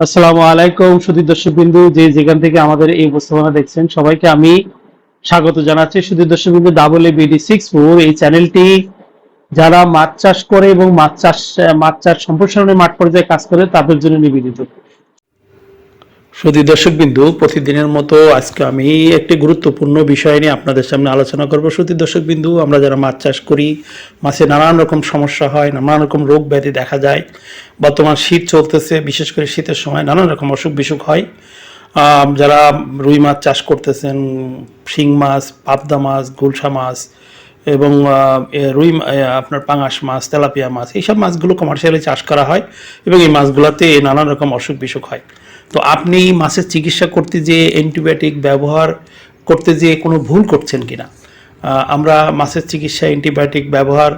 আসসালামু আলাইকুম সুধীর দর্শক বিন্দু যে যেখান থেকে আমাদের এই উপস্থাপনা দেখছেন সবাইকে আমি স্বাগত জানাচ্ছি। সুধীর দর্শক বিন্দু double A BD six four এই চ্যানেলটি যারা মাছ চাষ করে এবং মাছ চাষ মাছ চাষ সম্প্রসারণের মাঠ পর্যায়ে কাজ করে, তাদের জন্য নিবেদিত। সুধীর দর্শক বিন্দু প্রতিদিনের মতো আজকে আমি একটি গুরুত্বপূর্ণ বিষয় নিয়ে আপনাদের সামনে আলোচনা করব। দর্শক বিন্দু আমরা যারা মাছ চাষ করি, মাছে নানান রকম সমস্যা হয়, নানান রকম রোগ ব্যাধি দেখা যায়, বর্তমান শীত চলতেছে, বিশেষ করে শীতের সময় নানান রকম অসুখ বিসুখ হয়। যারা রুই মাছ চাষ করতেছেন, শিং মাছ, পাবদা মাছ, গুলশা মাছ এবং রুই আপনার পাঙাশ মাছ, তেলাপিয়া মাছ, এইসব মাছগুলো কমার্শিয়ালি চাষ করা হয় এবং এই মাছগুলোতে নানান রকম অসুখ বিসুখ হয়। তো আপনি মাছের চিকিৎসা করতে যে অ্যান্টিবায়োটিক ব্যবহার করতে যে কোনো ভুল করছেন কিনা? আমরা মাছের চিকিৎসা অ্যান্টিবায়োটিক ব্যবহার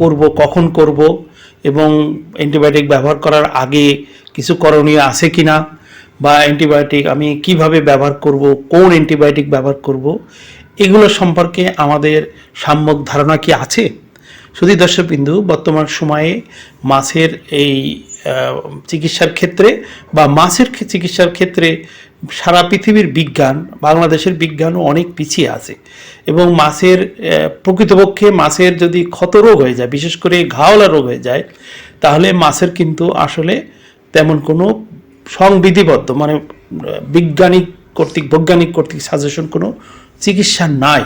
করব, কখন করব এবং অ্যান্টিবায়োটিক ব্যবহার করার আগে কিছু করণীয় আছে কি না বা অ্যান্টিবায়োটিক আমি কীভাবে ব্যবহার করব, কোন অ্যান্টিবায়োটিক ব্যবহার করব? এগুলো সম্পর্কে আমাদের সাম্যক ধারণা কি আছে? শুধু দর্শকবিন্দু, বর্তমান সময়ে মাছের এই চিকিৎসার ক্ষেত্রে বা মাছের চিকিৎসার ক্ষেত্রে সারা পৃথিবীর বিজ্ঞান, বাংলাদেশের বিজ্ঞানও অনেক পিছিয়ে আছে। এবং মাছের প্রকৃতপক্ষে মাছের যদি ক্ষত রোগ হয়ে যায়, বিশেষ করে ঘাওলা রোগ হয়ে যায়, তাহলে মাছের কিন্তু আসলে তেমন কোনো সংবিধিবদ্ধ মানে বিজ্ঞানিক কর্তৃক, বৈজ্ঞানিক কর্তৃক সাজেশন কোনো চিকিৎসা নাই।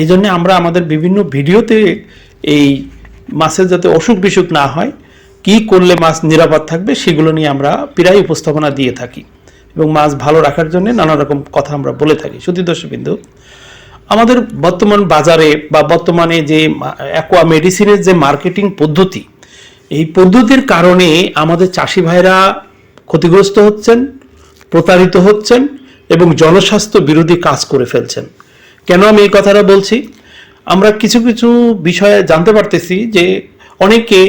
এই জন্য আমরা আমাদের বিভিন্ন ভিডিওতে এই মাছের যাতে অসুখ বিসুখ না হয় কি করলে মাছ নিরাপদ থাকবে সেগুলো নিয়ে আমরা প্রায় উপস্থাপনা দিয়ে থাকি এবং মাছ ভালো রাখার জন্য নানা রকম কথা আমরা বলে থাকি। শুধু দর্শকবিন্দু, আমাদের বর্তমান বাজারে বা বর্তমানে যে অ্যাকোয়া মেডিসিনের যে মার্কেটিং পদ্ধতি, এই পদ্ধতির কারণে আমাদের চাষি ভাইরা ক্ষতিগ্রস্ত হচ্ছেন, প্রতারিত হচ্ছেন এবং জনস্বাস্থ্য বিরোধী কাজ করে ফেলছেন। কেন আমি এই কথাটা বলছি? আমরা কিছু কিছু বিষয়ে জানতে পারতেছি যে অনেকে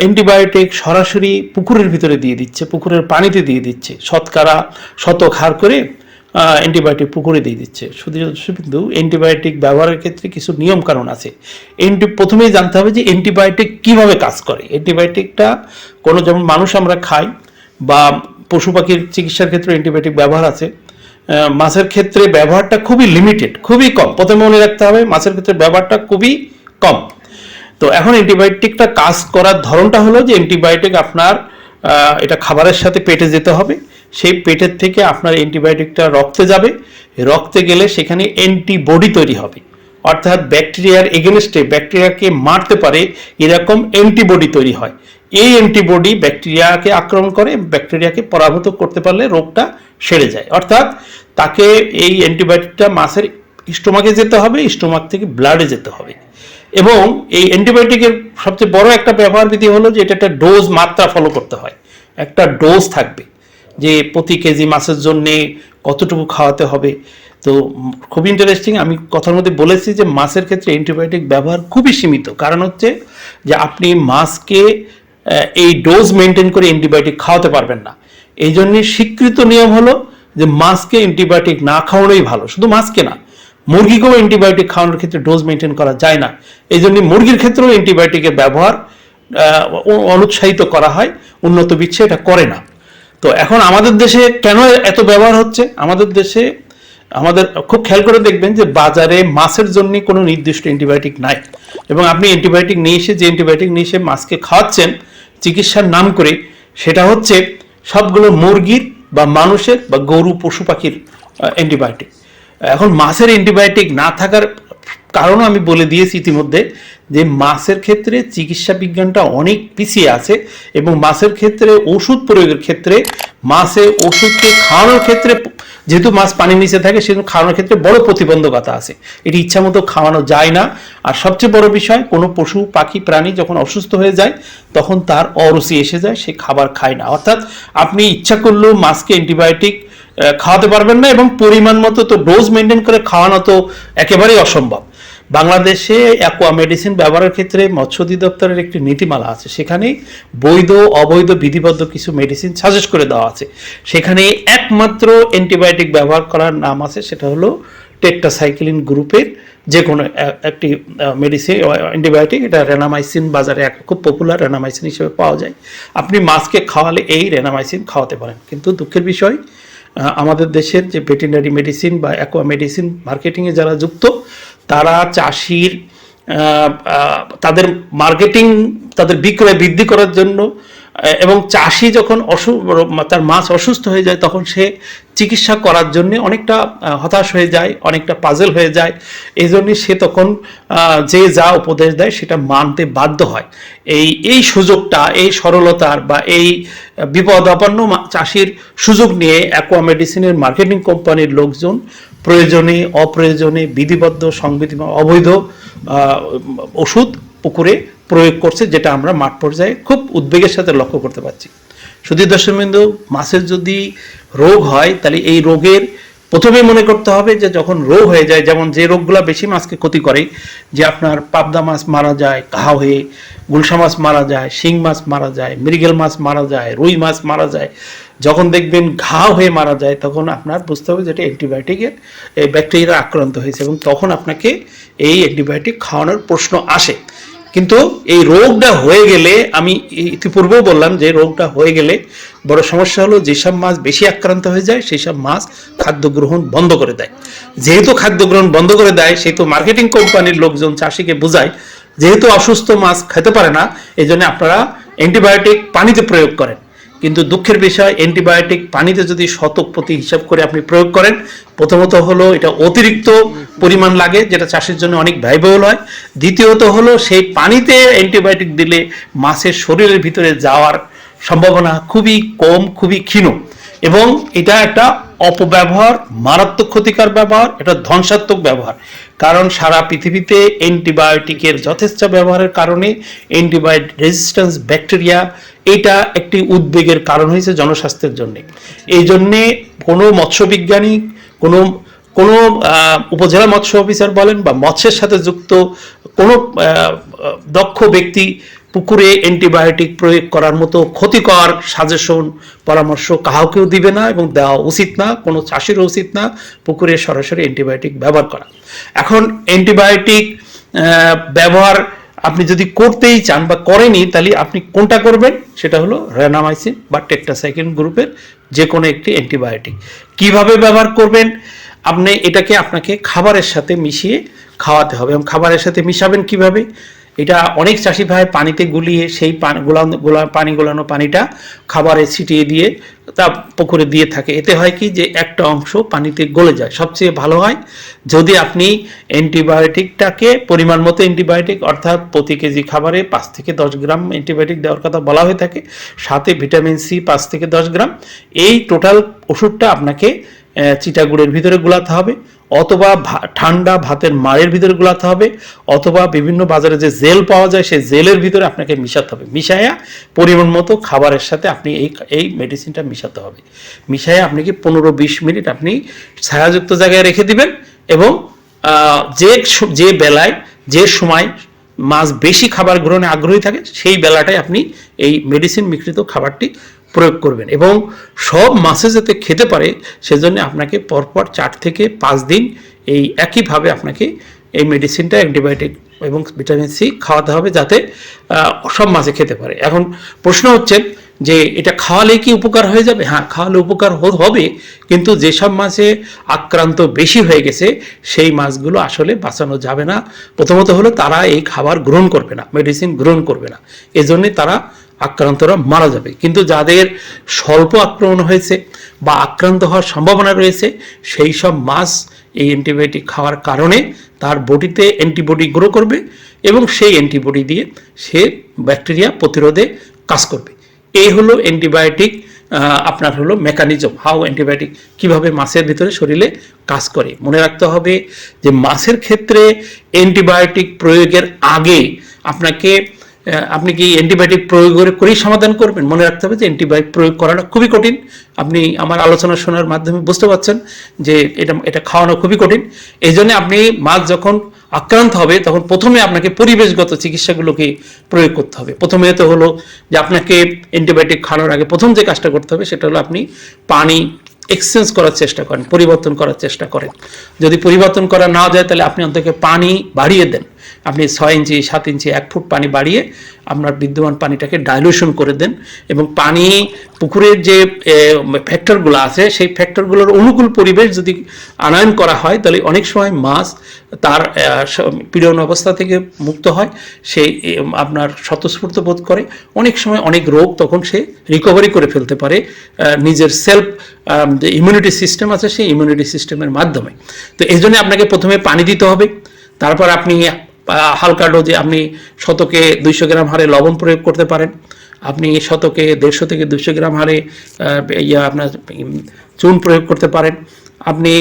অ্যান্টিবায়োটিক সরাসরি পুকুরের ভিতরে দিয়ে দিচ্ছে, পুকুরের পানিতে দিয়ে দিচ্ছে। শতকরা শতক হার করে অ্যান্টিবায়োটিক পুকুরে দিয়ে দিচ্ছে। শুধু কিন্তু অ্যান্টিবায়োটিক ব্যবহারের ক্ষেত্রে কিছু নিয়ম কারণ আছে। এন্টি প্রথমেই জানতে হবে যে অ্যান্টিবায়োটিক কীভাবে কাজ করে। অ্যান্টিবায়োটিকটা কোনো যেমন মানুষ আমরা খাই বা পশু পাখির চিকিৎসার ক্ষেত্রে অ্যান্টিবায়োটিক ব্যবহার আছে মাছের ক্ষেত্রে ব্যবহারটা খুবই লিমিটেড খুবই কম। প্রথমে মনে রাখতে হবে মাছের ক্ষেত্রে ব্যবহারটা খুবই কম। তো এখন অ্যান্টিবায়োটিকটা কাজ করার ধরনটা হলো যে অ্যান্টিবায়োটিক আপনার এটা খাবারের সাথে পেটে যেতে হবে। সেই পেটের থেকে আপনার অ্যান্টিবায়োটিকটা রক্তে যাবে। রক্তে গেলে সেখানে অ্যান্টিবডি তৈরি হবে। অর্থাৎ ব্যাকটেরিয়ার এগেনস্টে ব্যাকটেরিয়াকে মারতে পারে এরকম অ্যান্টিবডি তৈরি হয়। এই অ্যান্টিবডি ব্যাকটেরিয়াকে আক্রমণ করে ব্যাকটেরিয়াকে পরাভূত করতে পারলে রোগটা সেরে যায়। অর্থাৎ তাকে এই অ্যান্টিবায়োটিকটা মাছের স্টোমাকে যেতে হবে স্টোমাক থেকে ব্লাডে যেতে হবে। এবং এই অ্যান্টিবায়োটিকের সবচেয়ে বড় একটা ব্যবহার বিধি হলো যে এটা একটা ডোজ মাত্রা ফলো করতে হয়। একটা ডোজ থাকবে যে প্রতি কেজি মাছের জন্য কতটুকু খাওয়াতে হবে। তো খুব ইন্টারেস্টিং আমি কথার মধ্যে বলেছি যে মাছের ক্ষেত্রে অ্যান্টিবায়োটিক ব্যবহার খুবই সীমিত। কারণ হচ্ছে যে আপনি মাছকে এই ডোজ মেনটেন করে অ্যান্টিবায়োটিক খাওয়াতে পারবেন না। এই জন্যে স্বীকৃত নিয়ম হলো যে মাছকে অ্যান্টিবায়োটিক না খাওয়ানোই ভালো। শুধু মাছকে না মুরগিকেও অ্যান্টিবায়োটিক খাওয়ানোর ক্ষেত্রে ডোজ মেনটেন করা যায় না। এই জন্য মুরগির ক্ষেত্রেও অ্যান্টিবায়োটিকের ব্যবহার অনুৎসাহিত করা হয়, উন্নত বিশ্বে এটা করে না। তো এখন আমাদের দেশে কেন এত ব্যবহার হচ্ছে? আমাদের দেশে, আমাদের খুব খেয়াল করে দেখবেন যে বাজারে মাছের জন্য কোনো নির্দিষ্ট অ্যান্টিবায়োটিক নাই। এবং আপনি অ্যান্টিবায়োটিক নিয়ে এসে, যে অ্যান্টিবায়োটিক নিয়ে এসে মাছকে খাওয়াচ্ছেন, চিকিৎসার নাম করে, সেটা হচ্ছে সবগুলো মুরগির বা মানুষের বা গরু, পশু পাখির অ্যান্টিবায়োটিক এখন মাছের অ্যান্টিবায়োটিক না থাকার কারণও আমি বলে দিয়েছি ইতিমধ্যে যে মাছের ক্ষেত্রে চিকিৎসা বিজ্ঞানটা অনেক পিছিয়ে আছে এবং মাছের ক্ষেত্রে ওষুধ প্রয়োগের ক্ষেত্রে মাছে ওষুধকে খাওয়ানোর ক্ষেত্রে, যেহেতু মাছ পানির নিচে থাকে সেহেতু খাওয়ানোর ক্ষেত্রে বড় প্রতিবন্ধকতা আছে। এটি ইচ্ছা মতো খাওয়ানো যায় না। আর সবচেয়ে বড় বিষয়, কোনো পশু, পাখি, প্রাণী যখন অসুস্থ হয়ে যায়, তখন তার অরুচি এসে যায়, সে খাবার খায় না। অর্থাৎ আপনি ইচ্ছা করলেও মাছকে অ্যান্টিবায়োটিক খাওয়াতে পারবেন না এবং পরিমাণ মতো তো ডোজ মেনটেন করে খাওয়ানো তো একেবারেই অসম্ভব। বাংলাদেশে অ্যাকোয়া মেডিসিন ব্যবহারের ক্ষেত্রে মৎস্য অধিদপ্তরের একটি নীতিমালা আছে। সেখানে বৈধ অবৈধ বিধিবদ্ধ কিছু মেডিসিন সাজেস্ট করে দেওয়া আছে। সেখানে একমাত্র অ্যান্টিবায়োটিক ব্যবহার করার নাম আছে, সেটা হলো টেট্টাসাইক্লিন গ্রুপের যে কোনো একটি মেডিসিন অ্যান্টিবায়োটিক এটা রেনামাইসিন বাজারে এক খুব পপুলার রেনামাইসিন হিসেবে পাওয়া যায়। আপনি মাছকে খাওয়ালে এই রেনামাইসিন খাওয়াতে পারেন। কিন্তু দুঃখের বিষয় আমাদের দেশের যে ভেটেরিনারি মেডিসিন বা অ্যাকোয়া মেডিসিন মার্কেটিংয়ে যারা যুক্ত, তারা চাষির তাদের মার্কেটিং তাদের বিক্রয় বৃদ্ধি করার জন্য এবং চাষি যখন অসু, তার মাছ অসুস্থ হয়ে যায়, তখন সে চিকিৎসা করার জন্য অনেকটা হতাশ হয়ে যায়, অনেকটা পাজেল হয়ে যায়। এই জন্য সে তখন যে যা উপদেশ দেয়, সেটা মানতে বাধ্য হয়। এই এই সুযোগটা, এই সরলতার বা এই বিপদাপন্ন চাষির সুযোগ নিয়ে অ্যাকোয়া মেডিসিনের মার্কেটিং কোম্পানির লোকজন প্রয়োজনে, অপ্রয়োজনে, বিধিবদ্ধ সংবিধি অবৈধ ওষুধ পুকুরে প্রয়োগ করছে, যেটা আমরা মাঠ পর্যায়ে খুব উদ্বেগের সাথে লক্ষ্য করতে পারছি। শুধু দর্শকবৃন্দ মাছের যদি রোগ হয়, তাহলে এই রোগের প্রথমে মনে করতে হবে যে যখন রোগ হয়ে যায়, যেমন যে রোগগুলো বেশি মাছকে ক্ষতি করে, যে আপনার পাবদা মাছ মারা যায় ঘা হয়ে গুলশা মাছ মারা যায়, শিং মাছ মারা যায়, মৃগেল মাছ মারা যায়, রুই মাছ মারা যায়, যখন দেখবেন ঘা হয়ে মারা যায়, তখন আপনার বুঝতে হবে যে এটা অ্যান্টিবায়োটিকের এই ব্যাকটেরিয়া আক্রান্ত হয়েছে এবং তখন আপনাকে এই অ্যান্টিবায়োটিক খাওয়ানোর প্রশ্ন আসে। কিন্তু এই রোগটা হয়ে গেলে, আমি ইতিপূর্বেও বললাম যে রোগটা হয়ে গেলে বড় সমস্যা হলো যেসব মাছ বেশি আক্রান্ত হয়ে যায় সেই সব মাছ খাদ্য গ্রহণ বন্ধ করে দেয়। যেহেতু খাদ্য গ্রহণ বন্ধ করে দেয়, সেহেতু মার্কেটিং কোম্পানির লোকজন, চাষিকে বোঝায়, যেহেতু অসুস্থ মাছ খেতে পারে না এই জন্য আপনারা অ্যান্টিবায়োটিক পানিতে প্রয়োগ করেন। কিন্তু দুঃখের বিষয়, অ্যান্টিবায়োটিক পানিতে যদি শতক প্রতি হিসাব করে আপনি প্রয়োগ করেন, প্রথমত হলো এটা অতিরিক্ত পরিমাণ লাগে, যেটা চাষের জন্য অনেক ব্যয়বহুল হয়। দ্বিতীয়ত হলো সেই পানিতে অ্যান্টিবায়োটিক দিলে মাছের শরীরের ভিতরে যাওয়ার সম্ভাবনা খুবই কম, খুবই ক্ষীণ। এবং এটা একটা অপব্যবহার, মারাত্মক ক্ষতিকর ব্যবহার, এটা ধ্বংসাত্মক ব্যবহার। কারণ সারা পৃথিবীতে অ্যান্টিবায়োটিকের যথেষ্ট ব্যবহারের কারণে অ্যান্টিবায়োটিক রেজিস্ট্যান্স ব্যাকটেরিয়া এটা একটি উদ্বেগের কারণ হয়েছে জনস্বাস্থ্যের জন্য। এই জন্যে কোনো মৎস্যবিজ্ঞানী, কোনো কোনো উপজেলা মৎস্য অফিসার বলেন বা মৎস্যের সাথে যুক্ত কোনো দক্ষ ব্যক্তি পুকুরে অ্যান্টিবায়োটিক প্রয়োগ করার মতো ক্ষতিকর সাজেশন পরামর্শ কাউকেও দিবে না এবং দেওয়া উচিত না, কোনো চাষিরও উচিত না পুকুরে সরাসরি অ্যান্টিবায়োটিক ব্যবহার করা। এখন অ্যান্টিবায়োটিক ব্যবহার আপনি যদি করতেই চান বা করেনি তাহলে আপনি কোনটা করবেন? সেটা হলো রেনামাইসিন বা টেট্রাসাইক্লিন গ্রুপের যে কোনো একটি অ্যান্টিবায়োটিক। কীভাবে ব্যবহার করবেন? আপনি এটাকে আপনাকে খাবারের সাথে মিশিয়ে খাওয়াতে হবে। এবং খাবারের সাথে মিশাবেন কীভাবে? এটা অনেক চাষি ভাই পানিতে গুলিয়ে সেই পানি গোলা, পানি গোলানো পানিটা খাবারে ছিটিয়ে দিয়ে তা পুকুরে দিয়ে থাকে। এতে হয় কি যে একটা অংশ পানিতে গলে যায়। সবচেয়ে ভালো হয় যদি আপনি অ্যান্টিবায়োটিকটাকে পরিমাণ মতো অ্যান্টিবায়োটিক অর্থাৎ প্রতি কেজি খাবারে পাঁচ থেকে দশ গ্রাম অ্যান্টিবায়োটিক দেওয়ার কথা বলা হয়ে থাকে, সাথে ভিটামিন সি পাঁচ থেকে দশ গ্রাম। এই টোটাল ওষুধটা আপনাকে চিটাগুড়ের ভিতরে গুলাতে হবে, অথবা ঠান্ডা ভাতের মাড়ের ভিতরে গুলাতে হবে, অথবা বিভিন্ন বাজারে যে জেল পাওয়া যায়, সেই জেলের ভিতরে আপনাকে মিশাতে হবে। মিশাইয়া পরিমাণ মতো খাবারের সাথে আপনি এই এই মেডিসিনটা মিশাতে হবে। মিশাইয়া আপনি কি পনেরো বিশ মিনিট আপনি ছায়াযুক্ত জায়গায় রেখে দিবেন এবং যে যে বেলায়, যে সময় মাছ বেশি খাবার গ্রহণে আগ্রহী থাকে, সেই বেলাটায় আপনি এই মেডিসিন মিশ্রিত খাবারটি প্রয়োগ করবেন এবং সব মাছে যাতে খেতে পারে, সেজন্য আপনাকে পরপর চার থেকে পাঁচ দিন এই একইভাবে আপনাকে এই মেডিসিনটা অ্যান্টিবায়োটিক এবং ভিটামিন সি খাওয়াতে হবে যাতে সব মাছে খেতে পারে। এখন প্রশ্ন হচ্ছে যে এটা খাওয়ালে কি উপকার হয়ে যাবে? হ্যাঁ খাওয়ালে উপকার হবে, কিন্তু যেসব মাছে আক্রান্ত বেশি হয়ে গেছে, সেই মাছগুলো আসলে বাঁচানো যাবে না। প্রথমত হলো তারা এই খাবার গ্রহণ করবে না মেডিসিন গ্রহণ করবে না। এজন্যে তারা আক্রান্তরা মারা যাবে। কিন্তু যাদের স্বল্প আক্রমণ হয়েছে বা আক্রান্ত হওয়ার সম্ভাবনা রয়েছে, সেই সব মাছ এই অ্যান্টিবায়োটিক খাওয়ার কারণে তার বডিতে অ্যান্টিবডি গ্রো করবে এবং সেই অ্যান্টিবডি দিয়ে সে ব্যাকটেরিয়া প্রতিরোধে কাজ করবে। এই হলো অ্যান্টিবায়োটিক আপনার হলো মেকানিজম, হাউ অ্যান্টিবায়োটিক কীভাবে মাছের ভিতরে শরীরে কাজ করে। মনে রাখতে হবে যে মাছের ক্ষেত্রে অ্যান্টিবায়োটিক প্রয়োগের আগে আপনাকে আপনি কি অ্যান্টিবায়োটিক প্রয়োগ করে করেই সমাধান করবেন? মনে রাখতে হবে যে অ্যান্টিবায়োটিক প্রয়োগ করাটা খুবই কঠিন। আপনি আমার আলোচনা শোনার মাধ্যমে বুঝতে পারছেন যে এটা এটা খাওয়ানো খুবই কঠিন। এই জন্য আপনি মাছ যখন আক্রান্ত হবে, তখন প্রথমে আপনাকে পরিবেশগত চিকিৎসাগুলোকে প্রয়োগ করতে হবে। প্রথমে তো হলো যে আপনাকে অ্যান্টিবায়োটিক খাওয়ানোর আগে প্রথম যে কাজটা করতে হবে, সেটা হলো আপনি পানি এক্সচেঞ্জ করার চেষ্টা করেন, পরিবর্তন করার চেষ্টা করেন। যদি পরিবর্তন করা না যায়, তাহলে আপনি অন্তত পানি বাড়িয়ে দেন। আপনি ছয় ইঞ্চি, সাত ইঞ্চি, এক ফুট পানি বাড়িয়ে আপনার বিদ্যমান পানিটাকে ডাইলুশন করে দেন এবং পানি পুকুরের যে ফ্যাক্টরগুলো আছে, সেই ফ্যাক্টরগুলোর অনুকূল পরিবেশ যদি আনয়ন করা হয়, তাহলে অনেক সময় মাছ তার পীড়ন অবস্থা থেকে মুক্ত হয়, সে আপনার স্বতঃস্ফূর্ত বোধ করে। অনেক সময় অনেক রোগ তখন সে রিকভারি করে ফেলতে পারে নিজের সেলফ যে ইমিউনিটি সিস্টেম আছে, সেই ইমিউনিটি সিস্টেমের মাধ্যমে। তো এই জন্য আপনাকে প্রথমে পানি দিতে হবে, তারপর আপনি হালকা ডোজে আপনি শতকে দুইশো গ্রাম হারে লবণ প্রয়োগ করতে পারেন। আপনি শতকে দেড়শো থেকে দুইশো গ্রাম হারে ইয়া আপনার চুন প্রয়োগ করতে পারেন। আপনি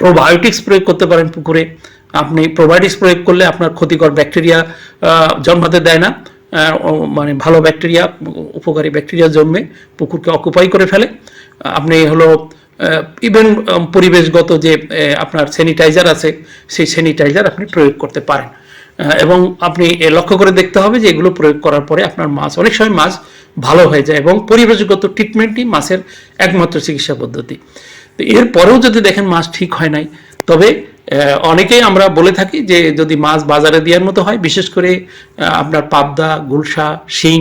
প্রোবায়োটিক্স প্রয়োগ করতে পারেন পুকুরে। আপনি প্রোবায়োটিক্স প্রয়োগ করলে আপনার ক্ষতিকর ব্যাকটেরিয়া জন্মাতে দেয় না। মানে ভালো ব্যাকটেরিয়া উপকারী ব্যাকটেরিয়া জন্মে পুকুরকে অকুপাই করে ফেলে। আপনি হলো ইভেন পরিবেশগত যে আপনার স্যানিটাইজার আছে, সেই স্যানিটাইজার আপনি প্রয়োগ করতে পারেন। এবং আপনি লক্ষ্য করে দেখতে হবে যে এগুলো প্রয়োগ করার পরে আপনার মাছ, অনেক সময় মাছ ভালো হয়ে যায় এবং পরিবেশগত ট্রিটমেন্টই মাছের একমাত্র চিকিৎসা পদ্ধতি। তো এরপরেও যদি দেখেন মাছ ঠিক হয় নাই, তবে অনেকেই আমরা বলে থাকি যে, যদি মাছ বাজারে দেওয়ার মতো হয়, বিশেষ করে আপনার পাবদা, গুলশা, শিং,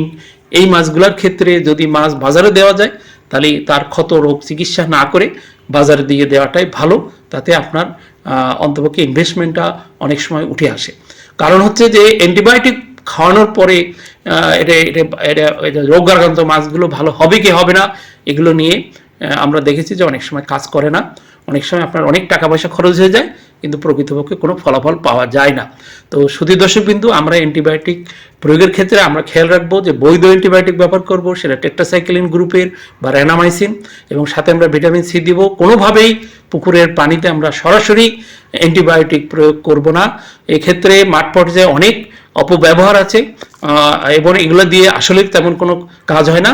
এই মাছগুলোর ক্ষেত্রে যদি মাছ বাজারে দেওয়া যায় তাহলে তার ক্ষত রোগ চিকিৎসা না করে বাজারে দিয়ে দেওয়াটাই ভালো, তাতে আপনার অন্তপক্ষে ইনভেস্টমেন্টটা অনেক সময় উঠে আসে। কারণ হচ্ছে যে অ্যান্টিবায়োটিক খাওয়ানোর পরে এটা এটা এটা এটা রোগাক্রান্ত মাছগুলো ভালো হবে কি হবে না, এগুলো নিয়ে আমরা দেখেছি যে অনেক সময় কাজ করে না। অনেক সময় আপনার অনেক টাকা পয়সা খরচ হয়ে যায় কিন্তু প্রকৃতপক্ষে কোনো ফলাফল পাওয়া যায় না। তো দর্শক বিন্দু আমরা অ্যান্টিবায়োটিক প্রয়োগের ক্ষেত্রে আমরা খেয়াল রাখব যে বৈধ অ্যান্টিবায়োটিক ব্যবহার করব, সেটা টেট্রাসাইক্লিন গ্রুপের বা র্যানামাইসিন এবং সাথে আমরা ভিটামিন সি দিব। কোনোভাবেই পুকুরের পানিতে আমরা সরাসরি অ্যান্টিবায়োটিক প্রয়োগ করব না। এক্ষেত্রে মাঠ পর্যায়ে অনেক অপব্যবহার আছে এবং এগুলো দিয়ে আসলে তেমন কোনো কাজ হয় না।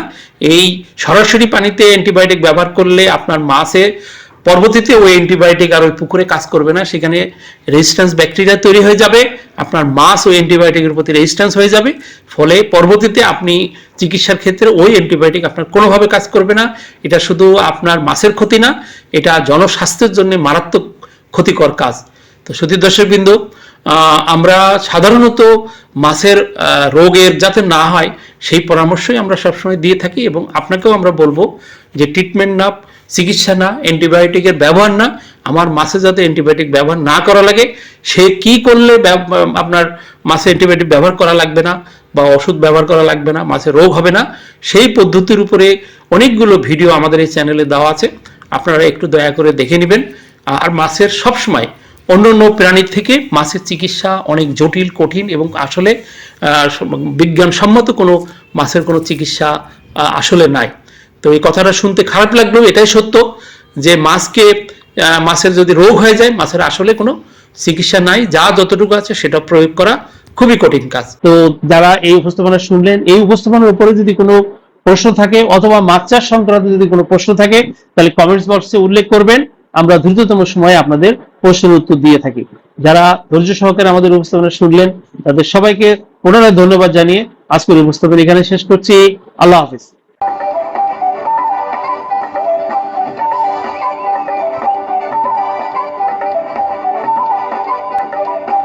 এই সরাসরি পানিতে অ্যান্টিবায়োটিক ব্যবহার করলে আপনার মাছে পরবর্তীতে ওই অ্যান্টিবায়োটিক আর ওই পুকুরে কাজ করবে না সেখানে রেজিস্ট্যান্স ব্যাকটেরিয়া তৈরি হয়ে যাবে আপনার মাছ ওই অ্যান্টিবায়োটিকের প্রতি রেজিস্ট্যান্স হয়ে যাবে ফলে পরবর্তীতে আপনি চিকিৎসার ক্ষেত্রে ওই অ্যান্টিবায়োটিক আপনার কোনোভাবে কাজ করবে না এটা শুধু আপনার মাছের ক্ষতি না এটা জনস্বাস্থ্যের জন্য মারাত্মক ক্ষতিকর কাজ। তো সতী দর্শকবৃন্দ আমরা সাধারণত মাছের আহ, রোগের যাতে না হয় সেই পরামর্শই আমরা সবসময় দিয়ে থাকি এবং আপনাকেও আমরা বলব যে ট্রিটমেন্ট না, চিকিৎসা না অ্যান্টিবায়োটিকের ব্যবহার না, আমার মাছে যাতে অ্যান্টিবায়োটিক ব্যবহার না করা লাগে, সে কি করলে আপনার মাছে অ্যান্টিবায়োটিক ব্যবহার করা লাগবে না বা ওষুধ ব্যবহার করা লাগবে না মাছের রোগ হবে না, সেই পদ্ধতির উপরে অনেকগুলো ভিডিও আমাদের এই চ্যানেলে দেওয়া আছে। আপনারা একটু দয়া করে দেখে নেবেন। আর মাছের সবসময় অন্য অন্য প্রাণীর থেকে মাছের চিকিৎসা অনেক জটিল, কঠিন এবং আসলে বিজ্ঞানসম্মত কোনো মাছের কোনো চিকিৎসা আসলে নাই। তো এই কথাটা শুনতে খারাপ লাগলেও এটাই সত্য যে মাছকে মাছের যদি রোগ হয়ে যায় মাছের আসলে কোনো চিকিৎসা নাই, যা যতটুকু আছে সেটা প্রয়োগ করা খুবই কঠিন কাজ। তো যারা এই উপস্থাপনা শুনলেন, এই উপস্থাপনার উপরে যদি কোনো প্রশ্ন থাকে অথবা মাছ চাষ সংক্রান্ত যদি কোনো প্রশ্ন থাকে, তাহলে কমেন্টস বক্সে উল্লেখ করবেন। আমরা দ্রুততম সময়ে আপনাদের প্রশ্নের উত্তর দিয়ে থাকি। যারা ধৈর্য সহকারে আমাদের উপস্থাপনা শুনলেন, তাদের সবাইকে পুনরায় ধন্যবাদ জানিয়ে আজকের উপস্থাপনা এখানে শেষ করছি। আল্লাহ হাফিজ।